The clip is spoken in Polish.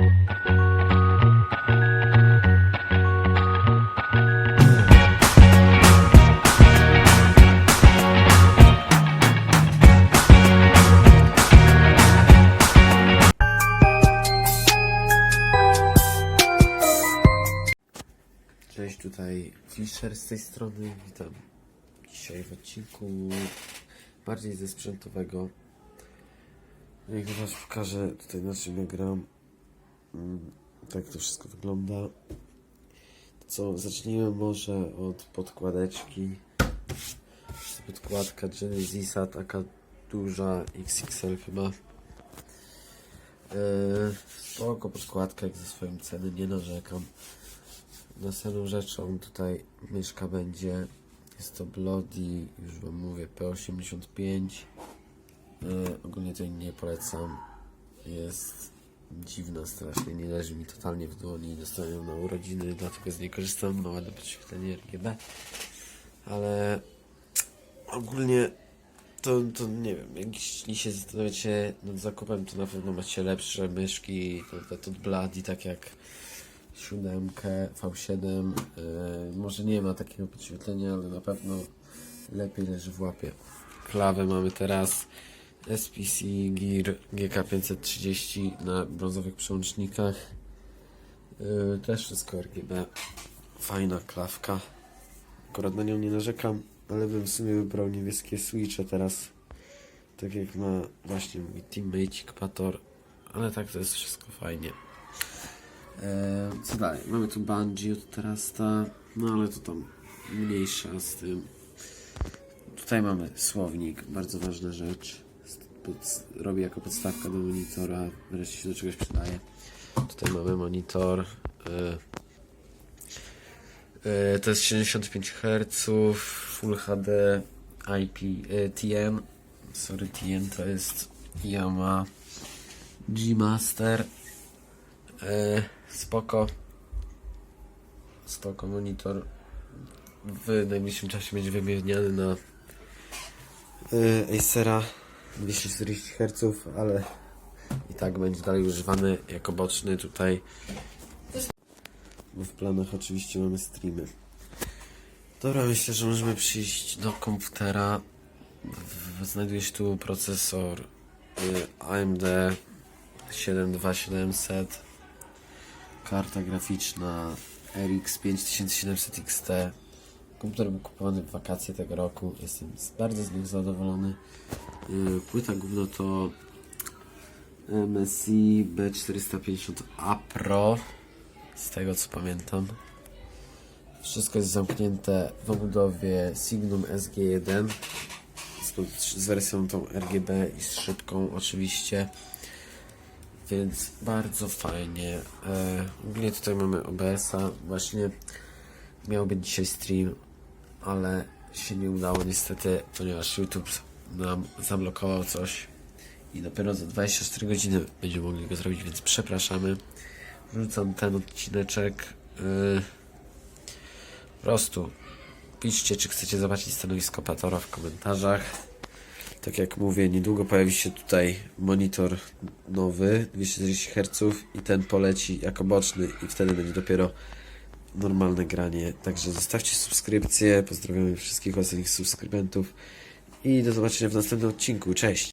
Cześć, tutaj Fischer z tej strony. Witam dzisiaj w odcinku bardziej ze sprzętowego. I teraz pokażę tutaj na czym ja. Mm, Tak to wszystko wygląda. Co, zacznijmy może od podkładeczki. Podkładka Genesisa, taka duża, XXL chyba. Yy, spoko podkładka jak ze swoją ceny, nie narzekam. Następną rzeczą tutaj myszka będzie, jest to Bloody, już wam mówię, P85. E, ogólnie tej nie polecam. Jest dziwna strasznie, nie leży mi totalnie w dłoni. Dostałem ją na urodziny, dlatego z niej korzystam. Ma ładne podświetlenie RGB. Ale ogólnie to, to nie wiem, jeśli się zastanawiacie nad zakupem, to na pewno macie lepsze myszki, to, to, to Bloody, tak jak siódemkę, V7. Yy, może nie ma takiego podświetlenia, ale na pewno lepiej leży w łapie. Klawę mamy teraz SPC Gear GK530 na brązowych przełącznikach. Yy, też wszystko RGB. Fajna klawka. Akurat na nią nie narzekam, ale bym w sumie wybrał niebieskie switche teraz. Tak jak ma właśnie mój teammate Pator. Ale tak to jest wszystko fajnie. E, co dalej? Mamy tu Bungie od teraz ta, no ale to tam mniejsza z tym. Tutaj mamy słownik, bardzo ważna rzecz. Pod, robi jako podstawka do monitora, wreszcie się do czegoś przydaje. Tutaj mamy monitor. E, e, to jest 75 Hz, Full HD, IP, e, TN. Sorry, TN to jest Yamaha G-Master. Spoko. Spoko monitor. W najbliższym czasie będzie wymieniany na Acera 240 Hz, ale i tak będzie dalej używany jako boczny tutaj. Bo w planach oczywiście mamy streamy. Dobra, myślę, że możemy przyjść do komputera. Znajduje się tu procesor y, AMD 72700 karta graficzna RX 5700 XT. Komputer był kupowany w wakacje tego roku. Jestem bardzo z nich zadowolony. Yy, Płyta główna to MSI B450A Pro. Z tego co pamiętam. Wszystko jest zamknięte w obudowie Signum SG1 z, z wersją tą RGB i z szybką oczywiście. Więc bardzo fajnie. E, ogólnie tutaj mamy OBS-a. Właśnie miał być dzisiaj stream, ale się nie udało niestety, ponieważ YouTube nam zablokował coś i dopiero za 24 godziny będziemy mogli go zrobić, więc przepraszamy. Wrzucam ten odcineczek. E, po prostu piszcie, czy chcecie zobaczyć stanowisko Patora w komentarzach. Tak jak mówię, niedługo pojawi się tutaj monitor nowy 240 Hz i ten poleci jako boczny i wtedy będzie dopiero normalne granie. Także zostawcie subskrypcję, pozdrawiamy wszystkich ostatnich subskrybentów i do zobaczenia w następnym odcinku. Cześć!